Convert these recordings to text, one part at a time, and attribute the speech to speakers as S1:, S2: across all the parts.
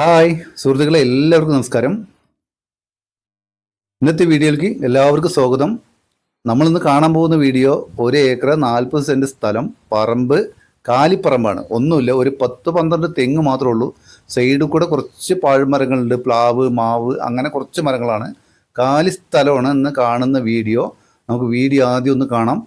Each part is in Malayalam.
S1: ഹായ് സുഹൃത്തുക്കളെ എല്ലാവർക്കും നമസ്കാരം. ഇന്നത്തെ വീഡിയോയിലേക്ക് എല്ലാവർക്കും സ്വാഗതം. നമ്മളിന്ന് കാണാൻ പോകുന്ന വീഡിയോ ഒരു ഏക്കർ നാൽപ്പത് സെന്റ് സ്ഥലം പറമ്പ് കാലിപ്പറമ്പാണ്. ഒന്നുമില്ല ഒരു പത്ത് പന്ത്രണ്ട് തെങ്ങ് മാത്രമേ ഉള്ളൂ. സൈഡിൽ കൂടെ കുറച്ച് പാഴ്മരങ്ങളുണ്ട് പ്ലാവ് മാവ് അങ്ങനെ കുറച്ച് മരങ്ങളാണ്. കാലി സ്ഥലമാണ് ഇന്ന് കാണുന്ന വീഡിയോ. നമുക്ക് വീഡിയോ ആദ്യം ഒന്ന് കാണാം.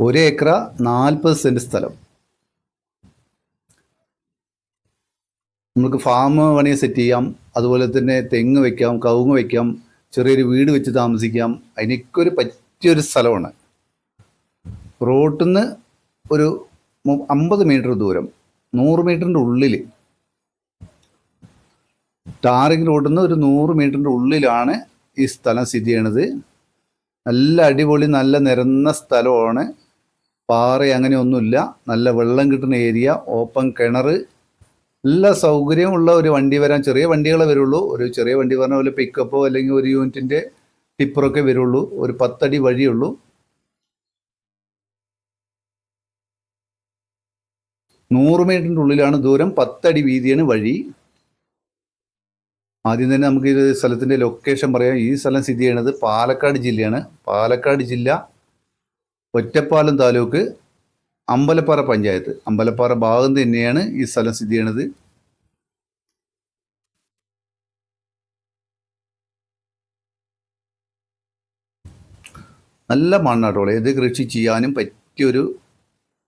S1: ഒരു ഏക്കർ നാൽപ്പത് സെന്റ് സ്ഥലം. നമുക്ക് ഫാം വേണമെങ്കിൽ സെറ്റ് ചെയ്യാം. അതുപോലെ തന്നെ തെങ്ങ് വയ്ക്കാം കവുങ്ങ് വയ്ക്കാം ചെറിയൊരു വീട് വെച്ച് താമസിക്കാം. അതിനൊക്കെ ഒരു പറ്റിയൊരു സ്ഥലമാണ്. റോട്ടിൽ ഒരു അമ്പത് മീറ്റർ ദൂരം നൂറ് മീറ്ററിന്റെ ഉള്ളിൽ. ടാറിങ് റോഡിൽ നിന്ന് ഒരു നൂറ് മീറ്ററിന്റെ ഉള്ളിലാണ് ഈ സ്ഥലം സ്ഥിതി ചെയ്യണത്. നല്ല അടിപൊളി നല്ല നിരന്ന സ്ഥലമാണ്. പാറ അങ്ങനെയൊന്നുമില്ല നല്ല വെള്ളം കിട്ടുന്ന ഏരിയ ഓപ്പൺ കിണർ. എല്ലാ സൗകര്യമുള്ള ഒരു വണ്ടി വരാൻ ചെറിയ വണ്ടികളെ വരുള്ളൂ. ഒരു ചെറിയ വണ്ടി പറഞ്ഞ പോലെ പിക്കപ്പോ അല്ലെങ്കിൽ ഒരു യൂണിറ്റിന്റെ ടിപ്പറൊക്കെ വരുള്ളൂ. ഒരു പത്തടി വഴിയുള്ളൂ. നൂറ് മീറ്ററിന്റെ ഉള്ളിലാണ് ദൂരം. പത്തടി വീതിയാണ് വഴി. ആദ്യം തന്നെ നമുക്ക് ഈ സ്ഥലത്തിന്റെ ലൊക്കേഷൻ പറയാം. ഈ സ്ഥലം സ്ഥിതി ചെയ്യുന്നത് പാലക്കാട് ജില്ലയാണ്. പാലക്കാട് ജില്ല ഒറ്റപ്പാലം താലൂക്ക് അമ്പലപ്പാറ പഞ്ചായത്ത്. അമ്പലപ്പാറ ഭാഗം തന്നെയാണ് ഈ സ്ഥലം സ്ഥിതി ചെയ്യണത്. നല്ല മണ്ണാട്ടോ ഏത് കൃഷി ചെയ്യാനും പറ്റിയൊരു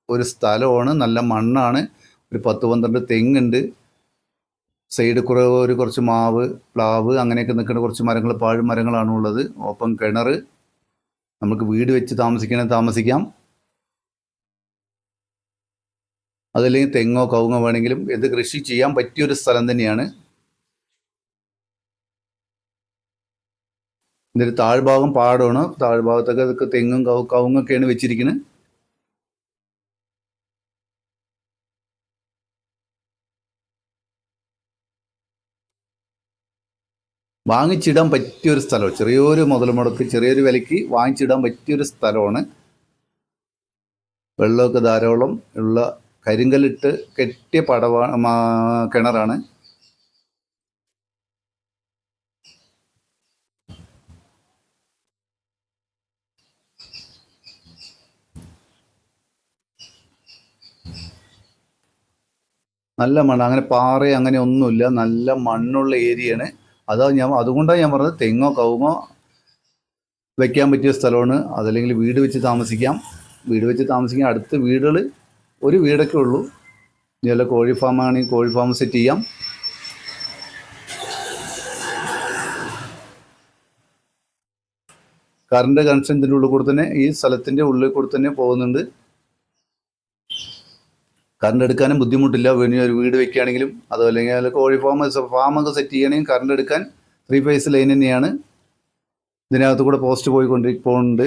S1: ഒരു സ്ഥലമാണ്. നല്ല മണ്ണാണ്. ഒരു പത്ത് പന്ത്രണ്ട് തെങ്ങുണ്ട്. സൈഡ് കുറവ് ഒരു കുറച്ച് മാവ് പ്ലാവ് അങ്ങനെയൊക്കെ നിൽക്കുന്ന കുറച്ച് മരങ്ങൾ പാഴ് ഉള്ളത്. ഓപ്പൺ കിണർ നമുക്ക് വീട് വെച്ച് താമസിക്കണേ താമസിക്കാം. അതല്ലെങ്കിൽ തെങ്ങോ കവുങ്ങോ വേണമെങ്കിലും എന്ത് കൃഷി ചെയ്യാൻ പറ്റിയൊരു സ്ഥലം തന്നെയാണ്. ഇതിന്റെ താഴ്ഭാഗം പാടമാണ്. താഴ്ഭാഗത്തൊക്കെ ഇതൊക്കെ തെങ്ങും കവു കവുങ്ങൊക്കെയാണ് വെച്ചിരിക്കുന്നത് വാങ്ങിച്ചിടാൻ പറ്റിയൊരു സ്ഥലം ചെറിയൊരു മുതൽ മുടക്ക് ചെറിയൊരു വിലയ്ക്ക് വാങ്ങിച്ചിടാൻ പറ്റിയൊരു സ്ഥലമാണ്. വെള്ളമൊക്കെ ധാരാളം ഉള്ള കരിങ്കല്ലിട്ട് കെട്ടിയ പടവ കിണറാണ്. നല്ല മണ്ണ്. അങ്ങനെ പാറ അങ്ങനെ ഒന്നുമില്ല. നല്ല മണ്ണുള്ള ഏരിയയാണ്. അതാ ഞാൻ അതുകൊണ്ടാണ് ഞാൻ പറഞ്ഞത് തെങ്ങോ കവുങ്ങോ വെക്കാൻ പറ്റിയ സ്ഥലമാണ്. അതല്ലെങ്കിൽ വീട് വെച്ച് താമസിക്കാം. വീട് വെച്ച് താമസിക്കാൻ അടുത്ത വീടുകൾ ഒരു വീടൊക്കെ ഉള്ളൂ. ഇനി വല്ല കോഴി ഫാമാണെങ്കിൽ കോഴി ഫാം സെറ്റ് ചെയ്യാം. കറണ്ട് കണക്ഷൻ ഇതിന്റെ ഉള്ളിൽ കൂടെ തന്നെ ഈ സ്ഥലത്തിന്റെ ഉള്ളിൽ കൂടെ തന്നെ പോകുന്നുണ്ട്. കറണ്ട് എടുക്കാനും ബുദ്ധിമുട്ടില്ല. പിന്നെ ഒരു വീട് വെക്കുകയാണെങ്കിലും അതുപോലെ അല്ലെങ്കിൽ കോഴി ഫാം ഫാമൊക്കെ സെറ്റ് ചെയ്യണമെങ്കിൽ കറണ്ട് എടുക്കാൻ ത്രീ ഫേസ് ലൈൻ തന്നെയാണ്. ഇതിനകത്ത് കൂടെ പോസ്റ്റ് പോയിക്കൊണ്ടി പോകുന്നുണ്ട്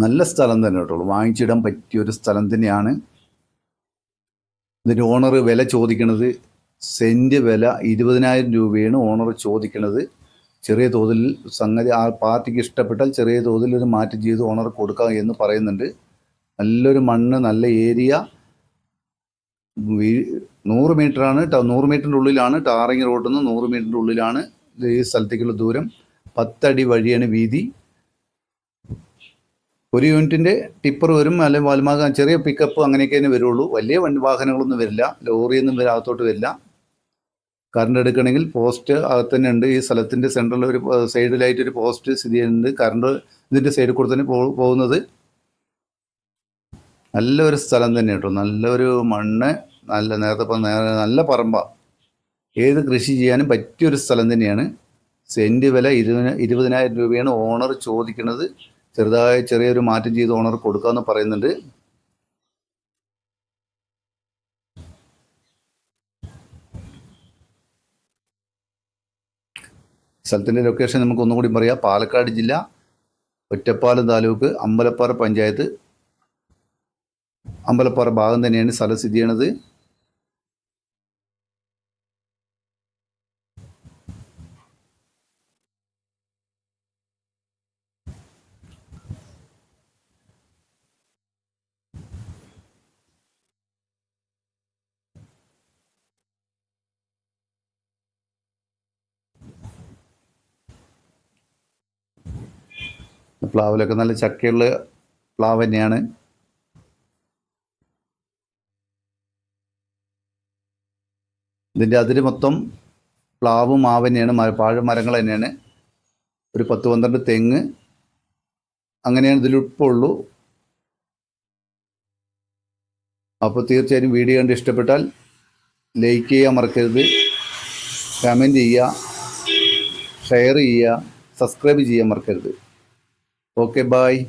S1: നല്ല സ്ഥലം തന്നെ കേട്ടോളൂ വാങ്ങിച്ചിടാൻ പറ്റിയ ഒരു സ്ഥലം തന്നെയാണ്. ഇതിന്റെ ഓണർ വില ചോദിക്കണത് സെന്റ് വില ഇരുപതിനായിരം രൂപയാണ് ഓണർ ചോദിക്കണത്. ചെറിയ തോതിൽ സംഗതി ആ പാർട്ടിക്ക് ഇഷ്ടപ്പെട്ടാൽ ചെറിയ തോതിൽ ഒരു മാറ്റം ചെയ്ത് ഓണർ കൊടുക്കാം എന്ന് പറയുന്നുണ്ട്. നല്ലൊരു മണ്ണ് നല്ല ഏരിയ. നൂറ് മീറ്ററാണ് നൂറ് മീറ്ററിന്റെ ഉള്ളിലാണ് ടാറിങ് റോഡിൽ നിന്ന് നൂറ് മീറ്ററിന്റെ ഉള്ളിലാണ് ഈ സ്ഥലത്തേക്കുള്ള ദൂരം. പത്തടി വഴിയാണ് വീതി. ഒരു യൂണിറ്റിന്റെ ടിപ്പർ വരും അല്ലെങ്കിൽ വാൽമാക ചെറിയ പിക്കപ്പ് അങ്ങനെയൊക്കെ തന്നെ വരുള്ളൂ. വലിയ വണ്ടി വാഹനങ്ങളൊന്നും വരില്ല. ലോറിയൊന്നും വരെ അകത്തോട്ട് വരില്ല. കറണ്ട് എടുക്കണമെങ്കിൽ പോസ്റ്റ് അകത്ത് തന്നെ ഉണ്ട്. ഈ സ്ഥലത്തിന്റെ സെൻട്രലിൽ ഒരു സൈഡിലായിട്ട് ഒരു പോസ്റ്റ് സ്ഥിതി ചെയ്യുന്നുണ്ട്. കറണ്ട് ഇതിന്റെ സൈഡിൽ കൂടെ തന്നെ പോകുന്നത്. നല്ലൊരു സ്ഥലം തന്നെ കേട്ടോ. നല്ലൊരു മണ്ണ് നല്ല നേരത്തെ നല്ല പറമ്പ. ഏത് കൃഷി ചെയ്യാനും പറ്റിയൊരു സ്ഥലം തന്നെയാണ്. സെന്റ് വില ഇരുപതിന ഇരുപതിനായിരം രൂപയാണ് ഓണർ ചോദിക്കുന്നത്. ചെറുതായി ചെറിയൊരു മാറ്റം ചെയ്ത് ഓണർ കൊടുക്കാമെന്ന് പറയുന്നുണ്ട്. സ്ഥലത്തിന്റെ ലൊക്കേഷൻ നമുക്ക് ഒന്നുകൂടി പറയാം. പാലക്കാട് ജില്ല ഒറ്റപ്പാലം താലൂക്ക് അമ്പലപ്പാറ പഞ്ചായത്ത്. അമ്പലപ്പാറ ഭാഗം തന്നെയാണ് സ്ഥലം സ്ഥിതി ചെയ്യണത് പ്ലാവിലൊക്കെ നല്ല ചക്കയുള്ള പ്ലാവ് തന്നെയാണ്. ഇതിന്റെ അതിര് മൊത്തം പ്ലാവ് മാവ് തന്നെയാണ്. മര പാഴമരങ്ങൾ തന്നെയാണ്. ഒരു പത്ത് പന്ത്രണ്ട് തെങ്ങ്. അങ്ങനെയാണ് ഇതിലിപ്പോൾ ഉള്ളൂ. അപ്പോൾ തീർച്ചയായും വീഡിയോ കണ്ട് ഇഷ്ടപ്പെട്ടാൽ ലൈക്ക് ചെയ്യാൻ മറക്കരുത്. കമന്റ് ചെയ്യുക. ഷെയർ ചെയ്യുക. സബ്സ്ക്രൈബ് ചെയ്യാൻ മറക്കരുത്. Okay bye